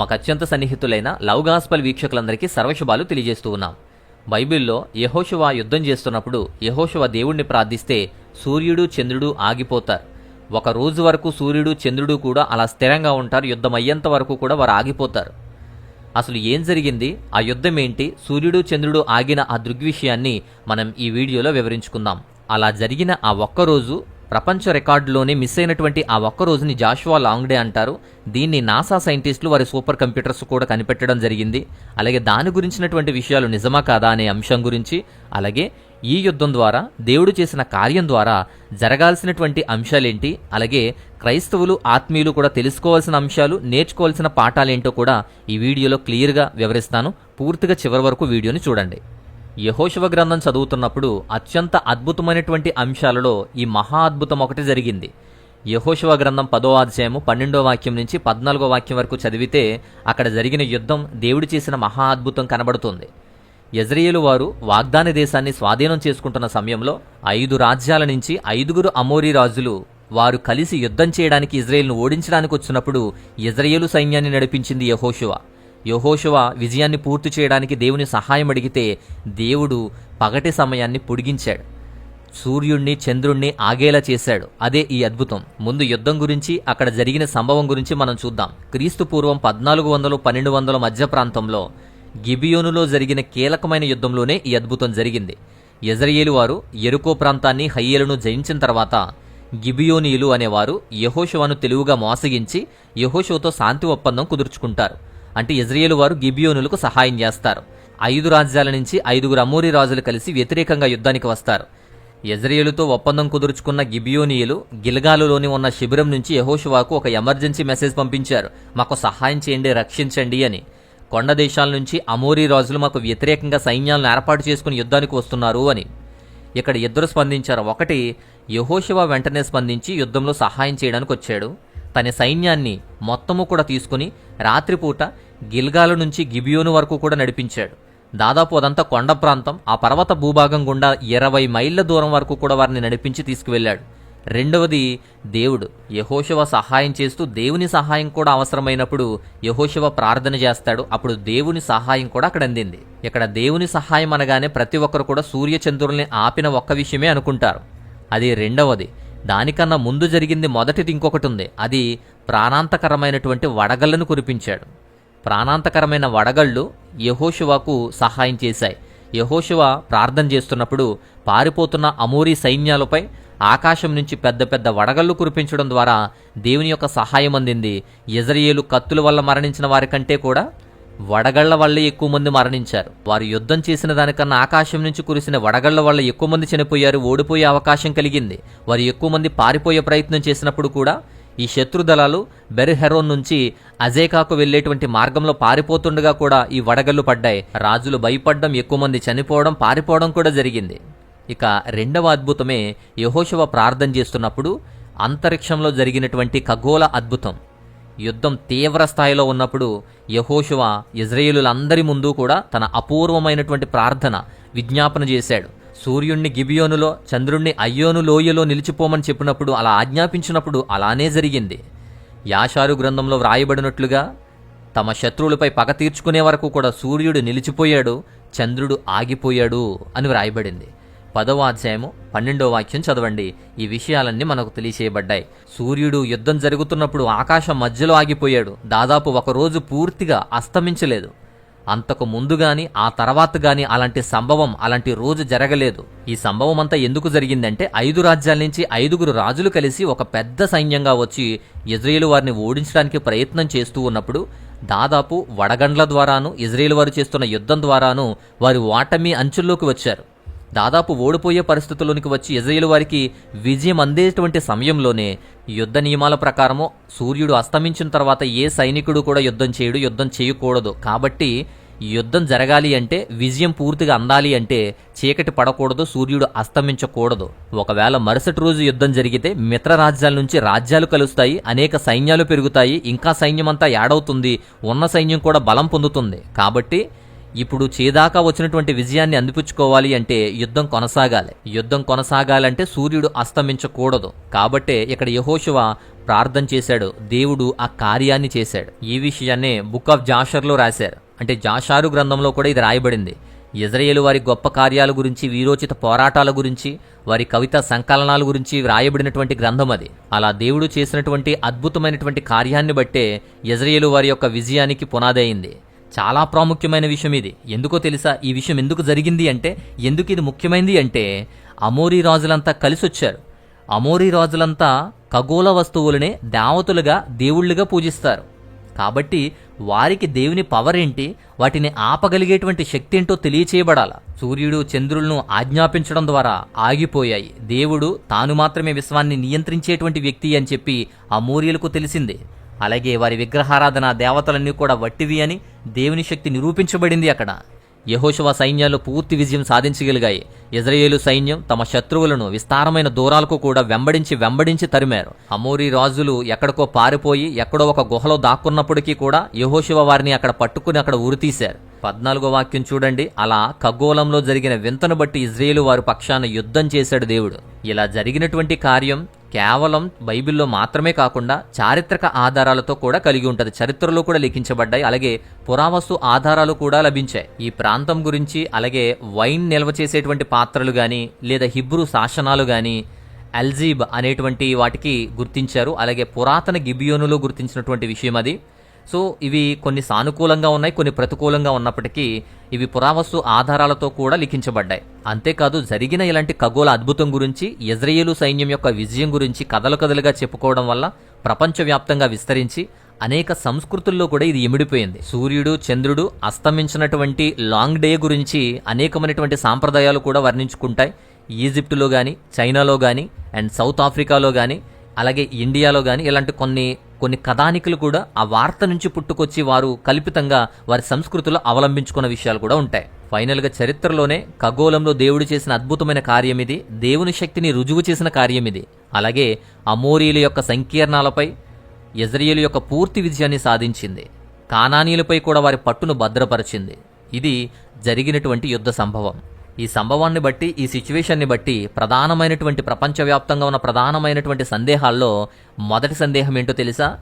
మాకు అత్యంత సన్నిహితులైన love gospel వీక్షకులందరికీ సర్వశుభాలు తెలియజేస్తూ ఉన్నాం. బైబిల్లో యహోశువ యుద్ధం చేస్తున్నప్పుడు యహోశువ దేవుణ్ణి ప్రార్థిస్తే సూర్యుడు చంద్రుడు ఆగిపోతారు. ఒక రోజు వరకు సూర్యుడు చంద్రుడు కూడా అలా స్థిరంగా ఉంటారు. యుద్ధం అయ్యేంత వరకు కూడా వారు ఆగిపోతారు. అసలు ఏం జరిగింది? ఆ యుద్ధం ఏంటి? సూర్యుడు చంద్రుడు ఆగిన ఆ దృగ్విషయాన్ని మనం ఈ వీడియోలో వివరించుకుందాం. అలా జరిగిన ఆ ఒక్క రోజు ప్రపంచ రికార్డులోనే మిస్ అయినటువంటి ఆ ఒక్క రోజుని జాషువా లాంగ్ డే అంటారు. దీన్ని నాసా సైంటిస్టులు వారి సూపర్ కంప్యూటర్స్ కూడా కనిపెట్టడం జరిగింది. అలాగే దాని గురించినటువంటి విషయాలు నిజమా కాదా అనే అంశం గురించి అలాగే ఈ యుద్ధం ద్వారా దేవుడు చేసిన కార్యం ద్వారా జరగాల్సినటువంటి అంశాలేంటి అలాగే క్రైస్తవులు ఆత్మీయులు కూడా తెలుసుకోవాల్సిన అంశాలు నేర్చుకోవాల్సిన పాఠాలేంటో కూడా ఈ వీడియోలో క్లియర్గా వివరిస్తాను. పూర్తిగా చివరి వరకు వీడియోని చూడండి. యహోశివ గ్రంథం చదువుతున్నప్పుడు అత్యంత అద్భుతమైనటువంటి అంశాలలో ఈ మహా అద్భుతం ఒకటి జరిగింది. యహోశివ గ్రంథం పదో అధ్యాయము పన్నెండో వాక్యం నుంచి పద్నాలుగో వాక్యం వరకు చదివితే అక్కడ జరిగిన యుద్ధం దేవుడు చేసిన మహా అద్భుతం కనబడుతుంది. యజ్రియలు వారు వాగ్దాన దేశాన్ని స్వాధీనం చేసుకుంటున్న సమయంలో ఐదు రాజ్యాల నుంచి ఐదుగురు అమోరీ రాజులు వారు కలిసి యుద్ధం చేయడానికి ఇజ్రాయెల్ను ఓడించడానికి వచ్చినప్పుడు ఇజ్రాయేలు సైన్యాన్ని నడిపించింది యహోశువ యహోశువ విజయాన్ని పూర్తి చేయడానికి దేవుని సహాయం అడిగితే దేవుడు పగటి సమయాన్ని పొడిగించాడు. సూర్యుణ్ణి చంద్రుణ్ణి ఆగేలా చేశాడు. అదే ఈ అద్భుతం. ముందు యుద్ధం గురించి అక్కడ జరిగిన సంభవం గురించి మనం చూద్దాం. క్రీస్తు పూర్వం పద్నాలుగు వందలు పన్నెండు వందల మధ్య ప్రాంతంలో గిబియోనులో జరిగిన కీలకమైన యుద్ధంలోనే ఈ అద్భుతం జరిగింది. యజరియలు వారు ఎరుకో ప్రాంతాన్ని హయ్యేలను జయించిన తర్వాత గిబియోనీయులు అనేవారు యహోషువను తెలివిగా మోసగించి యహోషువతో శాంతి ఒప్పందం కుదుర్చుకుంటారు. అంటే ఇజ్రాయేల్ వారు గిబియోనులకు సహాయం చేస్తారు. ఐదు రాజ్యాల నుంచి ఐదుగురు అమూరి రాజులు కలిసి వ్యతిరేకంగా యుద్ధానికి వస్తారు. ఇజ్రాయేలుతో ఒప్పందం కుదుర్చుకున్న గిబియోనియులు గిల్గాలులోని ఉన్న శిబిరం నుంచి యహోషువాకు ఒక ఎమర్జెన్సీ మెసేజ్ పంపించారు. మాకు సహాయం చేయండి రక్షించండి అని. కొండ దేశాల నుంచి అమోరీ రాజులు మాకు వ్యతిరేకంగా సైన్యాలను ఏర్పాటు చేసుకుని యుద్ధానికి వస్తున్నారు అని. ఇక్కడ ఇద్దరు స్పందించారు. ఒకటి యహోశివ వెంటనే స్పందించి యుద్ధంలో సహాయం చేయడానికి వచ్చాడు. తన సైన్యాన్ని మొత్తము కూడా తీసుకుని రాత్రిపూట గిల్గాల నుంచి గిబియోను వరకు కూడా నడిపించాడు. దాదాపు అదంతా కొండ ప్రాంతం ఆ పర్వత భూభాగం గుండా ఇరవై మైళ్ళ దూరం వరకు కూడా వారిని నడిపించి తీసుకువెళ్ళాడు. రెండవది దేవుడు. యహోశివ సహాయం చేస్తూ దేవుని సహాయం కూడా అవసరమైనప్పుడు యహోశివ ప్రార్థన చేస్తాడు. అప్పుడు దేవుని సహాయం కూడా అక్కడ అందింది. ఇక్కడ దేవుని సహాయం అనగానే ప్రతి ఒక్కరు కూడా సూర్యచంద్రుల్ని ఆపిన ఒక్క విషయమే అనుకుంటారు. అది రెండవది. దానికన్నా ముందు జరిగింది మొదటిది ఇంకొకటి ఉంది. అది ప్రాణాంతకరమైనటువంటి వడగళ్ళను కురిపించాడు. ప్రాణాంతకరమైన వడగళ్ళు యహోశివాకు సహాయం చేశాయి. యహోశివ ప్రార్థన చేస్తున్నప్పుడు పారిపోతున్న అమూరీ సైన్యాలపై ఆకాశం నుంచి పెద్ద పెద్ద వడగళ్ళు కురిపించడం ద్వారా దేవుని యొక్క సహాయం అందింది. ఇజ్రయేలు కత్తుల వల్ల మరణించిన వారి కంటే కూడా వడగళ్ళ వల్ల ఎక్కువ మంది మరణించారు. వారు యుద్ధం చేసిన దానికన్నా ఆకాశం నుంచి కురిసిన వడగళ్ళ వల్ల ఎక్కువ మంది చనిపోయారు ఓడిపోయే అవకాశం కలిగింది. వారు ఎక్కువ మంది పారిపోయే ప్రయత్నం చేసినప్పుడు కూడా ఈ శత్రు దళాలు బెర్హెరోన్ నుంచి అజేకాకు వెళ్ళేటువంటి మార్గంలో పారిపోతుండగా కూడా ఈ వడగళ్ళు పడ్డాయి. రాజులు భయపడడం ఎక్కువ మంది చనిపోవడం పారిపోవడం కూడా జరిగింది. ఇక రెండవ అద్భుతమే యహోశవ ప్రార్థన చేస్తున్నప్పుడు అంతరిక్షంలో జరిగినటువంటి ఖగోళ అద్భుతం. యుద్ధం తీవ్ర స్థాయిలో ఉన్నప్పుడు యహోశువ ఇజ్రాయేలులందరి ముందు కూడా తన అపూర్వమైనటువంటి ప్రార్థన విజ్ఞాపన చేశాడు. సూర్యుణ్ణి గిబియోనులో చంద్రుణ్ణి అయ్యోను లోయలో నిలిచిపోమని చెప్పినప్పుడు అలా ఆజ్ఞాపించినప్పుడు అలానే జరిగింది. యాషారు గ్రంథంలో వ్రాయబడినట్లుగా తమ శత్రువులపై పగ తీర్చుకునే వరకు కూడా సూర్యుడు నిలిచిపోయాడు చంద్రుడు ఆగిపోయాడు అని వ్రాయబడింది. పదవ అధ్యాయము పన్నెండో వాక్యం చదవండి. ఈ విషయాలన్నీ మనకు తెలియచేయబడ్డాయి. సూర్యుడు యుద్ధం జరుగుతున్నప్పుడు ఆకాశం మధ్యలో ఆగిపోయాడు. దాదాపు ఒక రోజు పూర్తిగా అస్తమించలేదు. అంతకు ముందు గాని ఆ తర్వాత గాని అలాంటి సంభవం అలాంటి రోజు జరగలేదు. ఈ సంభవం అంతా ఎందుకు జరిగిందంటే ఐదు రాజ్యాల నుంచి ఐదుగురు రాజులు కలిసి ఒక పెద్ద సైన్యంగా వచ్చి ఇజ్రాయేల్ వారిని ఓడించడానికి ప్రయత్నం చేస్తూ ఉన్నప్పుడు దాదాపు వడగండ్ల ద్వారాను ఇజ్రాయేల్ వారు చేస్తున్న యుద్ధం ద్వారాను వారి ఓటమి అంచుల్లోకి వచ్చారు. దాదాపు ఓడిపోయే పరిస్థితుల్లోనికి వచ్చి ఇజ్రాయేల్ వారికి విజయం అందేటువంటి సమయంలోనే యుద్ధ నియమాల ప్రకారము సూర్యుడు అస్తమించిన తర్వాత ఏ సైనికుడు కూడా యుద్ధం చేయడు యుద్ధం చేయకూడదు. కాబట్టి యుద్ధం జరగాలి అంటే విజయం పూర్తిగా అందాలి అంటే చీకటి పడకూడదు సూర్యుడు అస్తమించకూడదు. ఒకవేళ మరుసటి రోజు యుద్ధం జరిగితే మిత్ర రాజ్యాల నుంచి రాజ్యాలు కలుస్తాయి అనేక సైన్యాలు పెరుగుతాయి ఇంకా సైన్యమంతా యాడవుతుంది ఉన్న సైన్యం కూడా బలం పొందుతుంది. కాబట్టి ఇప్పుడు చేదాకా వచ్చినటువంటి విజయాన్ని అందిపుచ్చుకోవాలి అంటే యుద్ధం కొనసాగాలి. యుద్ధం కొనసాగాలంటే సూర్యుడు అస్తమించకూడదు. కాబట్టే ఇక్కడ యహోశివ ప్రార్థన చేశాడు. దేవుడు ఆ కార్యాన్ని చేశాడు. ఈ విషయాన్నే బుక్ ఆఫ్ జాషర్లో రాశారు. అంటే జాషారు గ్రంథంలో కూడా ఇది రాయబడింది. ఇజ్రాయేల్ వారి గొప్ప కార్యాల గురించి వీరోచిత పోరాటాల గురించి వారి కవిత సంకలనాల గురించి వ్రాయబడినటువంటి గ్రంథం అది. అలా దేవుడు చేసినటువంటి అద్భుతమైనటువంటి కార్యాన్ని బట్టే ఇజ్రాయేలు వారి యొక్క విజయానికి పునాదయింది చాలా ప్రాముఖ్యమైన విషయం ఇది. ఎందుకో తెలుసా? ఈ విషయం ఎందుకు జరిగింది అంటే ఎందుకు ఇది ముఖ్యమైనది అంటే అమోరీ రాజులంతా కలిసి వచ్చారు అమోరీ రాజులంతా ఖగోళ వస్తువులనే దేవతలుగా దేవుళ్ళుగా పూజిస్తారు. కాబట్టి వారికి దేవుని పవర్ ఏంటి? వాటిని ఆపగలిగేటువంటి శక్తి ఏంటో తెలియచేయబడాల. సూర్యుడు చంద్రులను ఆజ్ఞాపించడం ద్వారా ఆగిపోయాయి. దేవుడు తాను మాత్రమే విశ్వాన్ని నియంత్రించేటువంటి వ్యక్తి అని చెప్పి అమూర్యులకు తెలిసిందే తెలిసింది. అలాగే వారి విగ్రహారాధన దేవతలన్నీ కూడా వట్టివి అని దేవుని శక్తి నిరూపించబడింది అక్కడ. యహోశవ సైన్యాలు పూర్తి విజయం సాధించగలిగాయి. ఇజ్రాయేలు సైన్యం తమ శత్రువులను విస్తారమైన దూరాలకు కూడా వెంబడించి వెంబడించి తరిమారు. అమోరీ రాజులు ఎక్కడికో పారిపోయి ఎక్కడో ఒక గుహలో దాక్కున్నప్పటికీ కూడా యహోశివ వారిని అక్కడ పట్టుకుని అక్కడ ఉరితీశారు పద్నాలుగో వాక్యం చూడండి. అలా ఖగోళంలో జరిగిన వింతను బట్టి ఇజ్రాయేలు వారు పక్షాన యుద్ధం చేశాడు దేవుడు. ఇలా జరిగినటువంటి కార్యం కేవలం బైబిల్లో మాత్రమే కాకుండా చారిత్రక ఆధారాలతో కూడా కలిగి ఉంటుంది. చరిత్రలో కూడా లిఖించబడ్డాయి. అలాగే పురావస్తు ఆధారాలు కూడా లభించాయి. ఈ ప్రాంతం గురించి అలాగే వైన్ నిల్వ చేసేటువంటి పాత్రలు కానీ లేదా హిబ్రూ శాసనాలు కానీ అల్జీబ్ అనేటువంటి వాటికి గుర్తించారు. అలాగే పురాతన గిబియోనులో గుర్తించినటువంటి విషయం అది. సో ఇవి కొన్ని సానుకూలంగా ఉన్నాయి కొన్ని ప్రతికూలంగా ఉన్నప్పటికీ ఇవి పురావస్తు ఆధారాలతో కూడా లిఖించబడ్డాయి. అంతేకాదు జరిగిన ఇలాంటి ఖగోళ అద్భుతం గురించి ఇజ్రాయేలు సైన్యం యొక్క విజయం గురించి కథలు కథలుగా చెప్పుకోవడం వల్ల ప్రపంచవ్యాప్తంగా విస్తరించి అనేక సంస్కృతుల్లో కూడా ఇది ఇమిడిపోయింది. సూర్యుడు చంద్రుడు అస్తమించినటువంటి లాంగ్ డే గురించి అనేకమైనటువంటి సాంప్రదాయాలు కూడా వర్ణించుకుంటాయి. ఈజిప్టులో కానీ చైనాలో కానీ అండ్ సౌత్ ఆఫ్రికాలో కానీ అలాగే ఇండియాలో కానీ ఇలాంటి కొన్ని కొన్ని కథానికలు కూడా ఆ వార్త నుంచి పుట్టుకొచ్చి వారు కల్పితంగా వారి సంస్కృతిలో అవలంబించుకున్న విషయాలు కూడా ఉంటాయి. ఫైనల్గా చరిత్రలోనే ఖగోళంలో దేవుడు చేసిన అద్భుతమైన కార్యం ఇది. దేవుని శక్తిని రుజువు చేసిన కార్యం ఇది. అలాగే అమోరీల యొక్క సంకీర్ణాలపై ఇజ్రాయేల్ యొక్క పూర్తి విజయాన్ని సాధించింది. కానానీలపై కూడా వారి పట్టును భద్రపరిచింది. ఇది జరిగినటువంటి యుద్ధ సంభవం. ఈ సంభవాన్ని బట్టి ఈ సిచ్యువేషన్ని బట్టి ప్రధానమైనటువంటి ప్రపంచవ్యాప్తంగా ఉన్న ప్రధానమైనటువంటి సందేహాల్లో మొదటి సందేహం ఏంటో తెలుసా?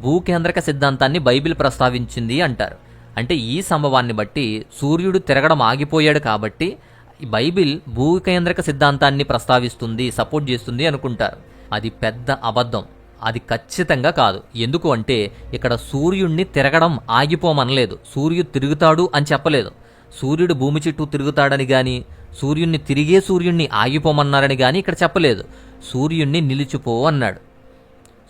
భూకేంద్రక సిద్ధాంతాన్ని బైబిల్ ప్రస్తావించింది అంటారు. అంటే ఈ సంభవాన్ని బట్టి సూర్యుడు తిరగడం ఆగిపోయాడు కాబట్టి బైబిల్ భూకేంద్రక సిద్ధాంతాన్ని ప్రస్తావిస్తుంది సపోర్ట్ చేస్తుంది అనుకుంటారు. అది పెద్ద అబద్ధం. అది ఖచ్చితంగా కాదు. ఎందుకు అంటే ఇక్కడ సూర్యుడిని తిరగడం ఆగిపోమనలేదు. సూర్యుడు తిరుగుతాడు అని చెప్పలేదు. సూర్యుడు భూమి చుట్టూ తిరుగుతాడని గాని సూర్యుణ్ణి తిరిగే సూర్యుణ్ణి ఆగిపోమన్నారని గాని ఇక్కడ చెప్పలేదు. సూర్యుణ్ణి నిలిచిపో అన్నాడు.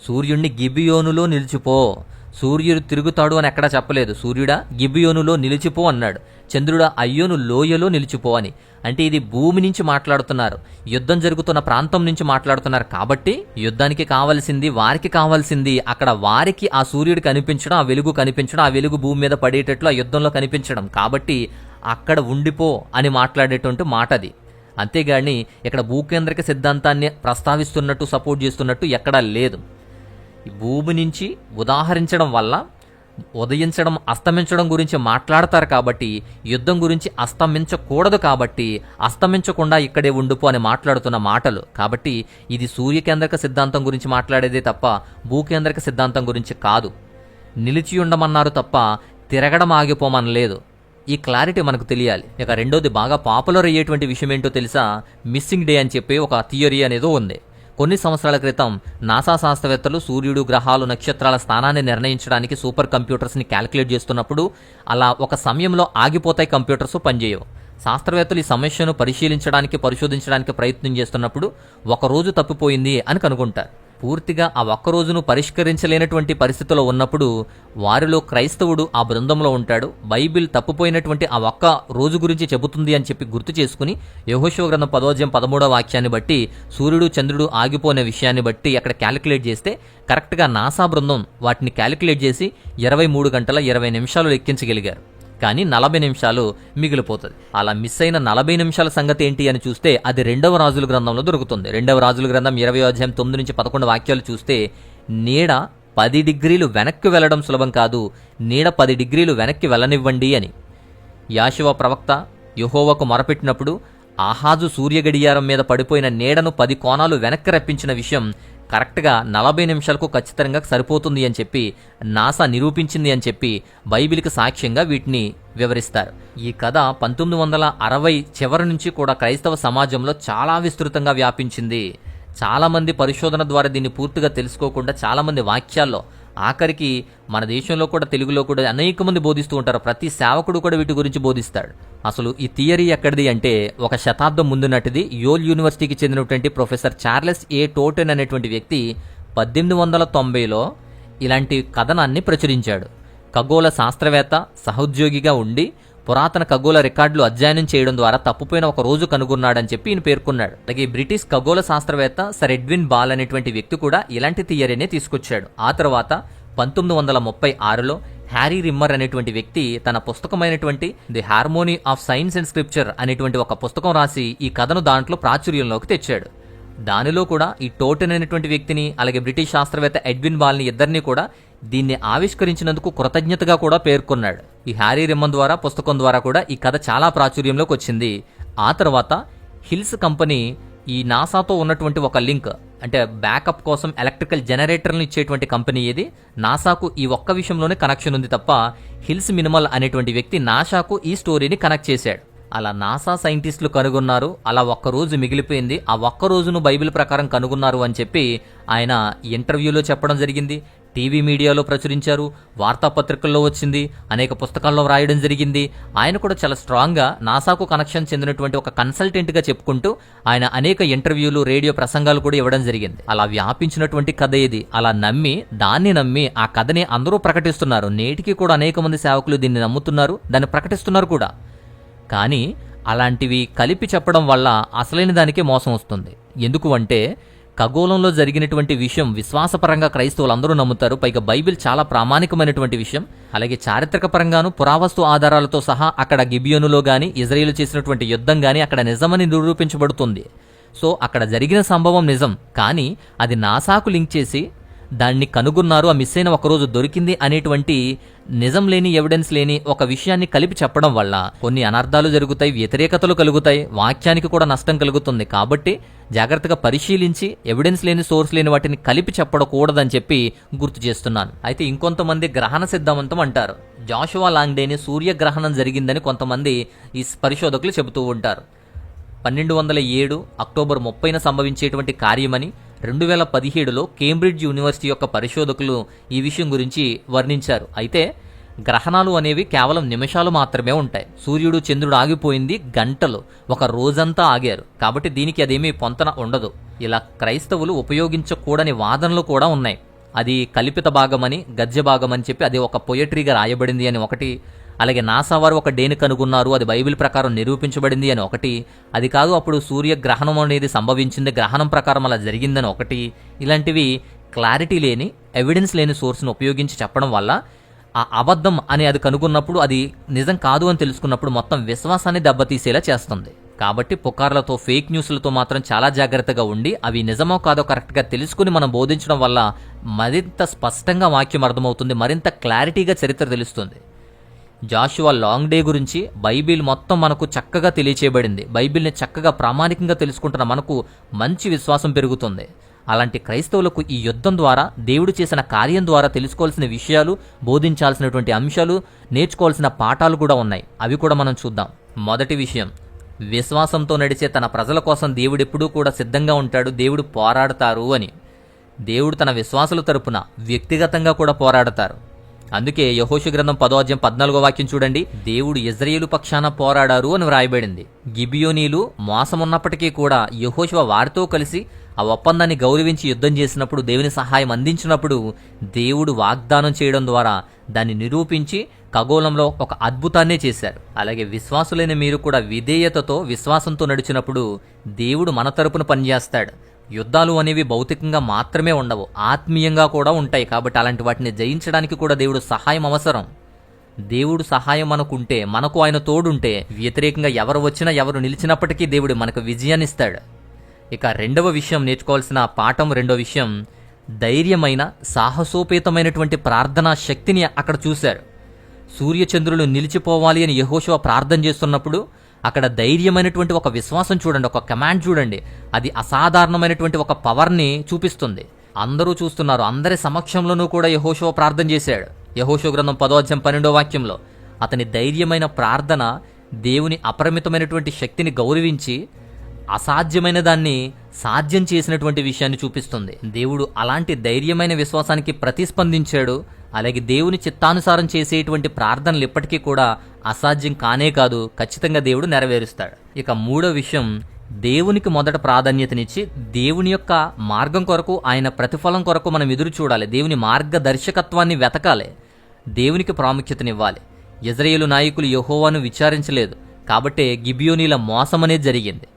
సూర్యుణ్ణి గిబియోనులో నిలిచిపో. సూర్యుడు తిరుగుతాడు అని ఎక్కడా చెప్పలేదు. సూర్యుడా గిబియోనులో నిలిచిపో అన్నాడు. చంద్రుడా అయ్యోను లోయలో నిలిచిపో అని. అంటే ఇది భూమి నుంచి మాట్లాడుతున్నారు. యుద్ధం జరుగుతున్న ప్రాంతం నుంచి మాట్లాడుతున్నారు కాబట్టి యుద్ధానికి కావాల్సింది వారికి కావాల్సింది అక్కడ వారికి ఆ సూర్యుడు కనిపించడం ఆ వెలుగు కనిపించడం ఆ వెలుగు భూమి మీద పడేటట్లు ఆ యుద్ధంలో కనిపించడం. కాబట్టి అక్కడ ఉండిపో అని మాట్లాడేటువంటి మాట అది. అంతేగాని ఇక్కడ భూకేంద్రక సిద్ధాంతాన్ని ప్రస్తావిస్తున్నట్టు సపోర్ట్ చేస్తున్నట్టు ఎక్కడా లేదు. భూమి నుంచి ఉదాహరించడం వల్ల ఉదయించడం అస్తమించడం గురించి మాట్లాడతారు కాబట్టి యుద్ధం గురించి అస్తమించకూడదు కాబట్టి అస్తమించకుండా ఇక్కడే ఉండిపో అని మాట్లాడుతున్న మాటలు. కాబట్టి ఇది సూర్యకేంద్రక సిద్ధాంతం గురించి మాట్లాడేదే తప్ప భూకేంద్రక సిద్ధాంతం గురించి కాదు. నిలిచి ఉండమన్నారు తప్ప తిరగడం ఆగిపోమనలేదు. ఈ క్లారిటీ మనకు తెలియాలి. ఇక రెండోది బాగా పాపులర్ అయ్యేటువంటి విషయం ఏంటో తెలుసా? మిస్సింగ్ డే అని చెప్పి ఒక థియరీ అనేది ఉంది. కొన్ని సంవత్సరాల క్రితం నాసా శాస్త్రవేత్తలు సూర్యుడు గ్రహాలు నక్షత్రాల స్థానాన్ని నిర్ణయించడానికి సూపర్ కంప్యూటర్స్ని క్యాలిక్యులేట్ చేస్తున్నప్పుడు అలా ఒక సమయంలో ఆగిపోతాయి కంప్యూటర్స్ పనిచేయవు. శాస్త్రవేత్తలు ఈ సమస్యను పరిశీలించడానికి పరిశోధించడానికి ప్రయత్నం చేస్తున్నప్పుడు ఒక రోజు తప్పిపోయింది అని కనుగొంటారు. పూర్తిగా ఆ ఒక్క రోజును పరిష్కరించలేనటువంటి పరిస్థితిలో ఉన్నప్పుడు వారిలో క్రైస్తవుడు ఆ బృందంలో ఉంటాడు. బైబిల్ తప్పిపోయినటువంటి ఆ ఒక్క రోజు గురించి చెబుతుంది అని చెప్పి గుర్తు చేసుకుని యహోశివ గ్రంథం పదమూడవ వాక్యాన్ని బట్టి సూర్యుడు చంద్రుడు ఆగిపోయిన విషయాన్ని బట్టి అక్కడ క్యాలిక్యులేట్ చేస్తే కరెక్ట్గా నాసా బృందం వాటిని క్యాలిక్యులేట్ చేసి ఇరవై మూడు గంటల ఇరవై నిమిషాలు లెక్కించగలిగారు. కానీ నలభై నిమిషాలు మిగిలిపోతుంది. అలా మిస్ అయిన నలభై నిమిషాల సంగతి ఏంటి అని చూస్తే అది రెండవ రాజుల గ్రంథంలో దొరుకుతుంది. రెండవ రాజుల గ్రంథం ఇరవై అధ్యాయం తొమ్మిది నుంచి పదకొండు వాక్యాలు చూస్తే నీడ పది డిగ్రీలు వెనక్కి వెళ్ళడం సులభం కాదు నీడ పది డిగ్రీలు వెనక్కి వెళ్ళనివ్వండి అని. యాశివ ప్రవక్త యహోవకు మొరపెట్టినప్పుడు ఆహాజు సూర్యగడియారం మీద పడిపోయిన నీడను పది కోణాలు వెనక్కి రప్పించిన విషయం కరెక్ట్గా నలభై నిమిషాలకు ఖచ్చితంగా సరిపోతుంది అని చెప్పి నాసా నిరూపించింది అని చెప్పి బైబిల్కి సాక్ష్యంగా వీటిని వివరిస్తారు. ఈ కథ పంతొమ్మిది వందల అరవై చివరి నుంచి కూడా క్రైస్తవ సమాజంలో చాలా విస్తృతంగా వ్యాపించింది. చాలామంది పరిశోధన ద్వారా దీన్ని పూర్తిగా తెలుసుకోకుండా చాలామంది వాక్యాల్లో ఆఖరికి మన దేశంలో కూడా తెలుగులో కూడా అనేక మంది బోధిస్తూ ఉంటారు. ప్రతి సేవకుడు కూడా వీటి గురించి బోధిస్తాడు. అసలు ఈ థియరీ ఎక్కడిది అంటే ఒక శతాబ్దం ముందునటిది యోల్ యూనివర్సిటీకి చెందినటువంటి ప్రొఫెసర్ చార్లెస్ ఏ టోటెన్ అనేటువంటి వ్యక్తి పద్దెనిమిది వందల తొంభైలో ఇలాంటి కథనాన్ని ప్రచురించాడు. ఖగోళ శాస్త్రవేత్త సహోద్యోగిగా ఉండి పురాతన ఖగోళ రికార్డులు అధ్యయనం చేయడం ద్వారా తప్పుపోయిన ఒక రోజు కనుగొన్నాడని చెప్పి ఈయన పేర్కొన్నాడు. అలాగే బ్రిటిష్ ఖగోళ శాస్త్రవేత్త సర్ ఎడ్విన్ బాల్ అనేటువంటి వ్యక్తి కూడా ఇలాంటి థియరీనే తీసుకొచ్చాడు. ఆ తర్వాత పంతొమ్మిది వందల ముప్పై ఆరులో హ్యారీ రిమ్మర్ అనేటువంటి వ్యక్తి తన పుస్తకమైనటువంటి the harmony of science and scripture అనేటువంటి ఒక పుస్తకం రాసి ఈ కథను దాంట్లో ప్రాచుర్యంలోకి తెచ్చాడు. దానిలో కూడా ఈ టోటెన్ అనేటువంటి వ్యక్తిని అలాగే బ్రిటిష్ శాస్త్రవేత్త ఎడ్విన్ బాల్ని ఇద్దరిని కూడా దీన్ని ఆవిష్కరించినందుకు కృతజ్ఞతగా కూడా పేర్కొన్నాడు. ఈ హ్యారీ రిమ్మన్ ద్వారా పుస్తకం ద్వారా కూడా ఈ కథ చాలా ప్రాచుర్యంలోకి వచ్చింది. ఆ తర్వాత హిల్స్ కంపెనీ ఈ నాసాతో ఉన్నటువంటి ఒక లింక్ అంటే బ్యాకప్ కోసం ఎలక్ట్రికల్ జనరేటర్లను ఇచ్చేటువంటి కంపెనీ ఇది నాసాకు ఈ ఒక్క విషయంలోనే కనెక్షన్ ఉంది తప్ప హిల్స్ మినిమల్ అనేటువంటి వ్యక్తి నాసాకు ఈ స్టోరీని కనెక్ట్ చేశాడు. అలా నాసా సైంటిస్టులు కనుగొన్నారు అలా ఒక్క రోజు మిగిలిపోయింది ఆ ఒక్క రోజును బైబిల్ ప్రకారం కనుగొన్నారు అని చెప్పి ఆయన ఇంటర్వ్యూలో చెప్పడం జరిగింది. టీవీ మీడియాలో ప్రచురించారు వార్తాపత్రికల్లో వచ్చింది అనేక పుస్తకాల్లో రాయడం జరిగింది. ఆయన కూడా చాలా స్ట్రాంగ్గా నాసాకు కనెక్షన్ చెందినటువంటి ఒక కన్సల్టెంట్గా చెప్పుకుంటూ ఆయన అనేక ఇంటర్వ్యూలు రేడియో ప్రసంగాలు కూడా ఇవ్వడం జరిగింది. అలా వ్యాపించినటువంటి కథ ఇది. అలా నమ్మి దాన్ని నమ్మి ఆ కథని అందరూ ప్రకటిస్తున్నారు. నేటికి కూడా అనేక మంది సేవకులు దీన్ని నమ్ముతున్నారు దాన్ని ప్రకటిస్తున్నారు కూడా. కానీ అలాంటివి కలిపి చెప్పడం వల్ల అసలైన దానికే మోసం వస్తుంది. ఎందుకు అంటే ఖగోళంలో జరిగినటువంటి విషయం విశ్వాసపరంగా క్రైస్తవులందరూ నమ్ముతారు. పైగా బైబిల్ చాలా ప్రామాణికమైనటువంటి విషయం. అలాగే చారిత్రక పరంగాను పురావస్తు ఆధారాలతో సహా అక్కడ గిబియోనులో గాని ఇజ్రాయిల్ చేసినటువంటి యుద్ధం గాని అక్కడ నిజమని నిరూపించబడుతుంది. సో అక్కడ జరిగిన సంభవం నిజం. కానీ అది నాసాకు లింక్ చేసి దాన్ని కనుగొన్నారు ఆ మిస్ అయిన ఒకరోజు దొరికింది అనేటువంటి నిజం లేని ఎవిడెన్స్ లేని ఒక విషయాన్ని కలిపి చెప్పడం వల్ల కొన్ని అనర్థాలు జరుగుతాయి వ్యతిరేకతలు కలుగుతాయి వాక్యానికి కూడా నష్టం కలుగుతుంది. కాబట్టి జాగ్రత్తగా పరిశీలించి ఎవిడెన్స్ లేని సోర్స్ లేని వాటిని కలిపి చెప్పడకూడదని చెప్పి గుర్తు చేస్తున్నాను. అయితే ఇంకొంతమంది గ్రహణ సిద్ధాంతం అంటారు. జాషువా లాంగ్డేని సూర్యగ్రహణం జరిగిందని కొంతమంది ఈ పరిశోధకులు చెబుతూ ఉంటారు. పన్నెండు వందల ఏడు అక్టోబర్ ముప్పైన సంభవించేటువంటి కార్యమని రెండు వేల పదిహేడులో కేంబ్రిడ్జ్ యూనివర్సిటీ యొక్క పరిశోధకులు ఈ విషయం గురించి వర్ణించారు. అయితే గ్రహణాలు అనేవి కేవలం నిమిషాలు మాత్రమే ఉంటాయి. సూర్యుడు చంద్రుడు ఆగిపోయింది గంటలు. ఒక రోజంతా ఆగారు. కాబట్టి దీనికి అదేమీ పొంతన ఉండదు. ఇలా క్రైస్తవులు ఉపయోగించకూడని వాదనలు కూడా ఉన్నాయి. అది కల్పిత భాగమని గద్య భాగమని చెప్పి అది ఒక పొయట్రీగా రాయబడింది అని ఒకటి అలాగే నాసా వారు ఒక డేని కనుగొన్నారు. అది బైబిల్ ప్రకారం నిరూపించబడింది అని ఒకటి. అది కాదు అప్పుడు సూర్యగ్రహణం అనేది సంభవించింది. గ్రహణం ప్రకారం అలా జరిగిందని ఒకటి. ఇలాంటివి క్లారిటీ లేని ఎవిడెన్స్ లేని సోర్స్ను ఉపయోగించి చెప్పడం వల్ల ఆ అబద్ధం అని అది కనుగొన్నప్పుడు అది నిజం కాదు అని తెలుసుకున్నప్పుడు మొత్తం విశ్వాసాన్ని దెబ్బతీసేలా చేస్తుంది. కాబట్టి పుకార్లతో ఫేక్ న్యూస్లతో మాత్రం చాలా జాగ్రత్తగా ఉండి అవి నిజమో కాదో కరెక్ట్గా తెలుసుకుని మనం బోధించడం వల్ల మరింత స్పష్టంగా వాక్యం అర్థమవుతుంది మరింత క్లారిటీగా చరిత్ర తెలుస్తుంది. జాషువా లాంగ్ డే గురించి బైబిల్ మొత్తం మనకు చక్కగా తెలియచేయబడింది. బైబిల్ని చక్కగా ప్రామాణికంగా తెలుసుకుంటున్న మనకు మంచి విశ్వాసం పెరుగుతుంది. అలాంటి క్రైస్తవులకు ఈ యుద్ధం ద్వారా దేవుడు చేసిన కార్యం ద్వారా తెలుసుకోవాల్సిన విషయాలు బోధించాల్సినటువంటి అంశాలు నేర్చుకోవాల్సిన పాఠాలు కూడా ఉన్నాయి. అవి కూడా మనం చూద్దాం. మొదటి విషయం. విశ్వాసంతో నడిచే తన ప్రజల కోసం దేవుడు ఎప్పుడూ కూడా సిద్ధంగా ఉంటాడు. దేవుడు పోరాడతారు అని. దేవుడు తన విశ్వాసుల తరపున వ్యక్తిగతంగా కూడా పోరాడతారు. అందుకే యహోషు గ్రంథం పదో అధ్యాయం పద్నాలుగో వాక్యం చూడండి. దేవుడు ఇజ్రాయేలు పక్షాన పోరాడారు అని వ్రాయబడింది. గిబియోనీలు మోసమున్నప్పటికీ కూడా యహోశివ వారితో కలిసి ఆ ఒప్పందాన్ని గౌరవించి యుద్ధం చేసినప్పుడు దేవుని సహాయం అందించినప్పుడు దేవుడు వాగ్దానం చేయడం ద్వారా దాన్ని నిరూపించి ఖగోళంలో ఒక అద్భుతాన్నే చేశారు. అలాగే విశ్వాసులైన మీరు కూడా విధేయతతో విశ్వాసంతో నడిచినప్పుడు దేవుడు మన తరపున పనిచేస్తాడు. యుద్ధాలు అనేవి భౌతికంగా మాత్రమే ఉండవు ఆత్మీయంగా కూడా ఉంటాయి. కాబట్టి అలాంటి వాటిని జయించడానికి కూడా దేవుడు సహాయం అవసరం. దేవుడు సహాయం మనకుంటే మనకు ఆయన తోడుంటే వ్యతిరేకంగా ఎవరు వచ్చినా ఎవరు నిలిచినప్పటికీ దేవుడు మనకు విజయాన్ని ఇస్తాడు ఇక రెండవ విషయం నేర్చుకోవాల్సిన పాఠం రెండవ విషయం ధైర్యమైన సాహసోపేతమైనటువంటి ప్రార్థనా శక్తిని అక్కడ చూశారు. సూర్యచంద్రులు నిలిచిపోవాలి అని యహోశివ ప్రార్థన చేస్తున్నప్పుడు అక్కడ ధైర్యమైనటువంటి ఒక విశ్వాసం చూడండి ఒక కమాండ్ చూడండి. అది అసాధారణమైనటువంటి ఒక పవర్ని చూపిస్తుంది. అందరూ చూస్తున్నారు అందరి సమక్షంలోనూ కూడా యహోషో ప్రార్థన చేశాడు. యహోషో గ్రంథం పదో అధ్యాయం పన్నెండో వాక్యంలో అతని ధైర్యమైన ప్రార్థన దేవుని అపరిమితమైనటువంటి శక్తిని గౌరవించి అసాధ్యమైన దాన్ని సాధ్యం చేసినటువంటి విషయాన్ని చూపిస్తుంది. దేవుడు అలాంటి ధైర్యమైన విశ్వాసానికి ప్రతిస్పందించాడు. అలాగే దేవుని చిత్తానుసారం చేసేటువంటి ప్రార్థనలు ఇప్పటికీ కూడా అసాధ్యం కానే కాదు. ఖచ్చితంగా దేవుడు నెరవేరుస్తాడు. ఇక మూడో విషయం దేవునికి మొదట ప్రాధాన్యతనిచ్చి దేవుని యొక్క మార్గం కొరకు ఆయన ప్రతిఫలం కొరకు మనం ఎదురు చూడాలి. దేవుని మార్గదర్శకత్వాన్ని వెతకాలి. దేవునికి ప్రాముఖ్యతనివ్వాలి. ఇజ్రాయేలు నాయకులు యెహోవాను విచారించలేదు. కాబట్టే గిబియోనీల మోసం అనేది జరిగింది.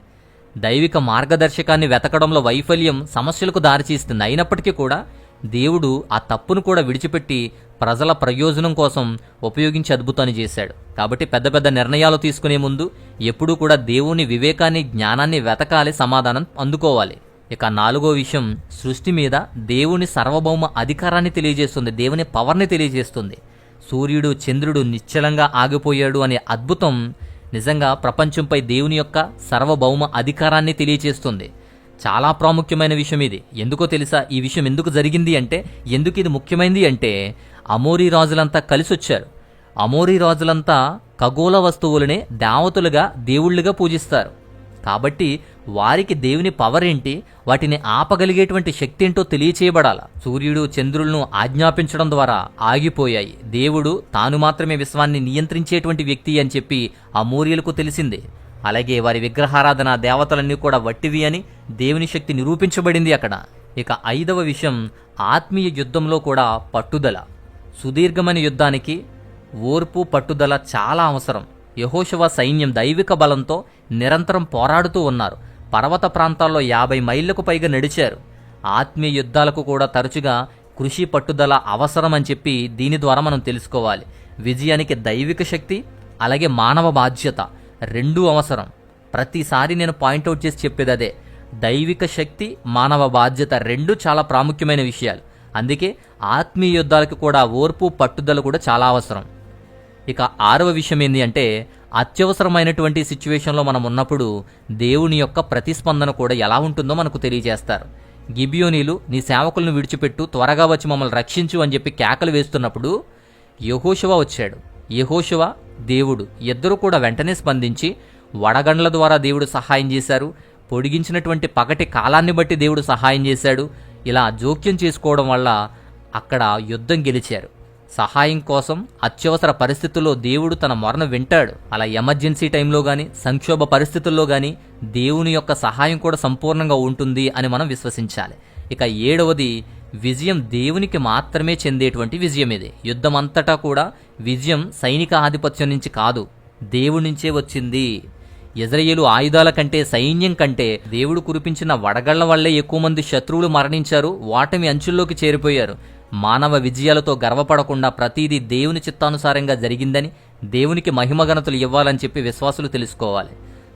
దైవిక మార్గదర్శకాన్ని వెతకడంలో వైఫల్యం సమస్యలకు దారితీస్తుంది అయినప్పటికీ కూడా దేవుడు ఆ తప్పును కూడా విడిచిపెట్టి ప్రజల ప్రయోజనం కోసం ఉపయోగించి అద్భుతాన్ని చేశాడు. కాబట్టి పెద్ద పెద్ద నిర్ణయాలు తీసుకునే ముందు ఎప్పుడూ కూడా దేవుని వివేకాన్ని జ్ఞానాన్ని వెతకాలి సమాధానం అందుకోవాలి. ఇక నాలుగో విషయం సృష్టి మీద దేవుని సార్వభౌమ అధికారాన్ని తెలియజేస్తుంది దేవుని పవర్ని తెలియజేస్తుంది. సూర్యుడు చంద్రుడు నిశ్చలంగా ఆగిపోయాడు అనే అద్భుతం నిజంగా ప్రపంచంపై దేవుని యొక్క సార్వభౌమ అధికారాన్ని తెలియచేస్తుంది. చాలా ప్రాముఖ్యమైన విషయం ఇది. ఎందుకో తెలుసా? ఈ విషయం ఎందుకు జరిగింది అంటే ఎందుకు ఇది ముఖ్యమైనది అంటే అమోరీ రాజులంతా కలిసి వచ్చారు అమోరీ రాజులంతా ఖగోళ వస్తువులనే దేవతలుగా దేవుళ్ళుగా పూజిస్తారు. కాబట్టి వారికి దేవుని పవర్ ఏంటి? వాటిని ఆపగలిగేటువంటి శక్తి ఏంటో తెలియచేయబడాల. సూర్యుడు చంద్రులను ఆజ్ఞాపించడం ద్వారా ఆగిపోయాయి. దేవుడు తాను మాత్రమే విశ్వాన్ని నియంత్రించేటువంటి వ్యక్తి అని చెప్పి ఆ మూర్యులకు తెలిసింది. అలాగే వారి విగ్రహారాధన దేవతలన్నీ కూడా వట్టివి అని దేవుని శక్తి నిరూపించబడింది అక్కడ. ఇక ఐదవ విషయం ఆత్మీయ యుద్ధంలో కూడా పట్టుదల. సుదీర్ఘమైన యుద్ధానికి ఓర్పు పట్టుదల చాలా అవసరం. యహోశవ సైన్యం దైవిక బలంతో నిరంతరం పోరాడుతూ ఉన్నారు. పర్వత ప్రాంతాల్లో యాభై మైళ్ళకు పైగా నడిచారు. ఆత్మీయ యుద్ధాలకు కూడా తరచుగా కృషి పట్టుదల అవసరం అని చెప్పి దీని ద్వారా మనం తెలుసుకోవాలి. విజయానికి దైవిక శక్తి అలాగే మానవ బాధ్యత రెండూ అవసరం. ప్రతిసారి నేను పాయింట్అవుట్ చేసి చెప్పేది అదే. దైవిక శక్తి మానవ బాధ్యత రెండు చాలా ప్రాముఖ్యమైన విషయాలు. అందుకే ఆత్మీయ యుద్ధాలకు కూడా ఓర్పు పట్టుదల కూడా చాలా అవసరం. ఇక ఆరవ విషయం ఏంటి అంటే అత్యవసరమైనటువంటి సిచ్యువేషన్లో మనం ఉన్నప్పుడు దేవుని యొక్క ప్రతిస్పందన కూడా ఎలా ఉంటుందో మనకు తెలియజేస్తారు. గిబియోనీలు నీ సేవకులను విడిచిపెట్టు త్వరగా వచ్చి మమ్మల్ని రక్షించు అని చెప్పి కేకలు వేస్తున్నప్పుడు యహోశివ వచ్చాడు. యహోశివ దేవుడు. ఇద్దరు కూడా వెంటనే స్పందించి వడగండ్ల ద్వారా దేవుడు సహాయం చేశారు. పొడిగించినటువంటి పగటి కాలాన్ని బట్టి దేవుడు సహాయం చేశాడు. ఇలా జోక్యం చేసుకోవడం వల్ల అక్కడ యుద్ధం గెలిచారు. సహాయం కోసం అత్యవసర పరిస్థితుల్లో దేవుడు తన మొరను వింటాడు. అలా ఎమర్జెన్సీ టైంలో కానీ సంక్షోభ పరిస్థితుల్లో కానీ దేవుని యొక్క సహాయం కూడా సంపూర్ణంగా ఉంటుంది అని మనం విశ్వసించాలి. ఇక ఏడవది విజయం దేవునికి మాత్రమే చెందేటువంటి విజయం ఇది. యుద్ధం అంతటా కూడా విజయం సైనిక ఆధిపత్యం నుంచి కాదు దేవుడి నుంచే వచ్చింది. ఇజ్రాయేలు ఆయుధాల కంటే సైన్యం కంటే దేవుడు కురిపించిన వడగళ్ళ వల్లే ఎక్కువ మంది శత్రువులు మరణించారు వాటమి అంచుల్లోకి చేరిపోయారు. మానవ విజయాలతో గర్వపడకుండా ప్రతీదీ దేవుని చిత్తానుసారంగా జరిగిందని దేవునికి మహిమగణతులు ఇవ్వాలని చెప్పి విశ్వాసులు తెలుసుకోవాలి.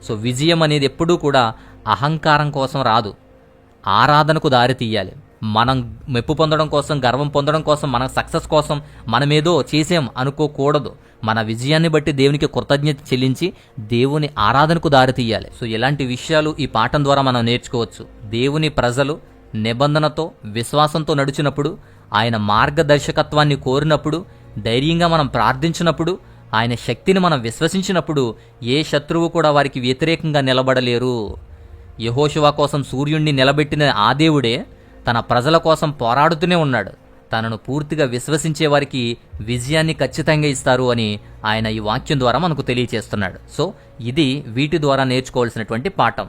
సో విజయం అనేది ఎప్పుడూ కూడా అహంకారం కోసం రాదు. ఆరాధనకు దారి తీయాలి. మనం మెప్పు పొందడం కోసం గర్వం పొందడం కోసం మన సక్సెస్ కోసం మనమేదో చేసాం అనుకోకూడదు. మన విజయాన్ని బట్టి దేవునికి కృతజ్ఞత చెల్లించి దేవుని ఆరాధనకు దారి తీయాలి. సో ఇలాంటి విషయాలు ఈ పాఠం ద్వారా మనం నేర్చుకోవచ్చు. దేవుని ప్రజలు నిబంధనతో విశ్వాసంతో నడిచినప్పుడు ఆయన మార్గదర్శకత్వాన్ని కోరినప్పుడు ధైర్యంగా మనం ప్రార్థించినప్పుడు ఆయన శక్తిని మనం విశ్వసించినప్పుడు ఏ శత్రువు కూడా వారికి వ్యతిరేకంగా నిలబడలేరు. యహోశివా కోసం సూర్యుణ్ణి నిలబెట్టిన ఆ దేవుడే తన ప్రజల కోసం పోరాడుతూనే ఉన్నాడు. తనను పూర్తిగా విశ్వసించే వారికి విజయాన్ని ఖచ్చితంగా ఇస్తారు అని ఆయన ఈ వాక్యం ద్వారా మనకు తెలియచేస్తున్నాడు. సో ఇది వీటి ద్వారా నేర్చుకోవాల్సినటువంటి పాఠం.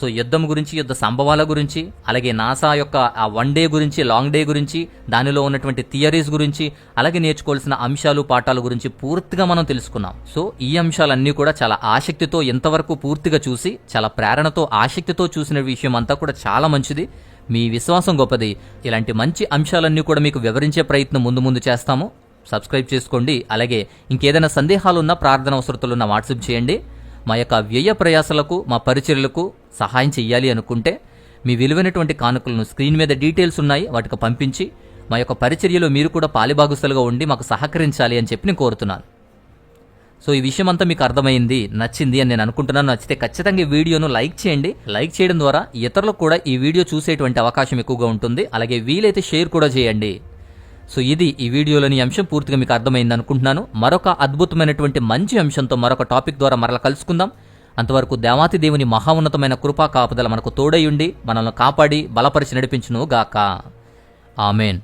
సో యుద్ధం గురించి యుద్ధ సంభవాల గురించి అలాగే నాసా యొక్క ఆ వన్ డే గురించి లాంగ్ డే గురించి దానిలో ఉన్నటువంటి థియరీస్ గురించి అలాగే నేర్చుకోవాల్సిన అంశాలు పాఠాల గురించి పూర్తిగా మనం తెలుసుకున్నాం. సో ఈ అంశాలన్నీ కూడా చాలా ఆసక్తితో ఎంతవరకు పూర్తిగా చూసి చాలా ప్రేరణతో ఆసక్తితో చూసిన విషయం అంతా కూడా చాలా మంచిది. మీ విశ్వాసం గొప్పది. ఇలాంటి మంచి అంశాలన్నీ కూడా మీకు వివరించే ప్రయత్నం ముందు ముందు చేస్తాము. సబ్స్క్రైబ్ చేసుకోండి. అలాగే ఇంకేదైనా సందేహాలున్నా ప్రార్థన అవసరతలున్న వాట్సాప్ చేయండి. మా యొక్క వ్యయ ప్రయాసలకు మా పరిచర్లకు సహాయం చేయాలి అనుకుంటే మీ విలువైనటువంటి కానుకలను స్క్రీన్ మీద డీటెయిల్స్ ఉన్నాయి వాటికి పంపించి మా యొక్క పరిచర్యలో మీరు కూడా పాలిభాగస్తులుగా ఉండి మాకు సహకరించాలి అని చెప్పి నేను కోరుతున్నాను. సో ఈ విషయం అంతా మీకు అర్థమైంది నచ్చింది అని నేను అనుకుంటున్నాను. నచ్చితే ఖచ్చితంగా ఈ వీడియోను లైక్ చేయండి. లైక్ చేయడం ద్వారా ఇతరులకు కూడా ఈ వీడియో చూసేటువంటి అవకాశం ఎక్కువగా ఉంటుంది. అలాగే వీలైతే షేర్ కూడా చేయండి. సో ఇది ఈ వీడియోలోని అంశం. పూర్తిగా మీకు అర్థమైంది అనుకుంటున్నాను. మరొక అద్భుతమైనటువంటి మంచి అంశంతో మరొక టాపిక్ ద్వారా మరలా కలుసుకుందాం. అంతవరకు దేవాతి దేవుని మహా ఉన్నతమైన కృపా కాపుదల మనకు తోడై ఉండి మనల్ని కాపాడి బలపరిచి నడిపించును గాక ఆమెన్.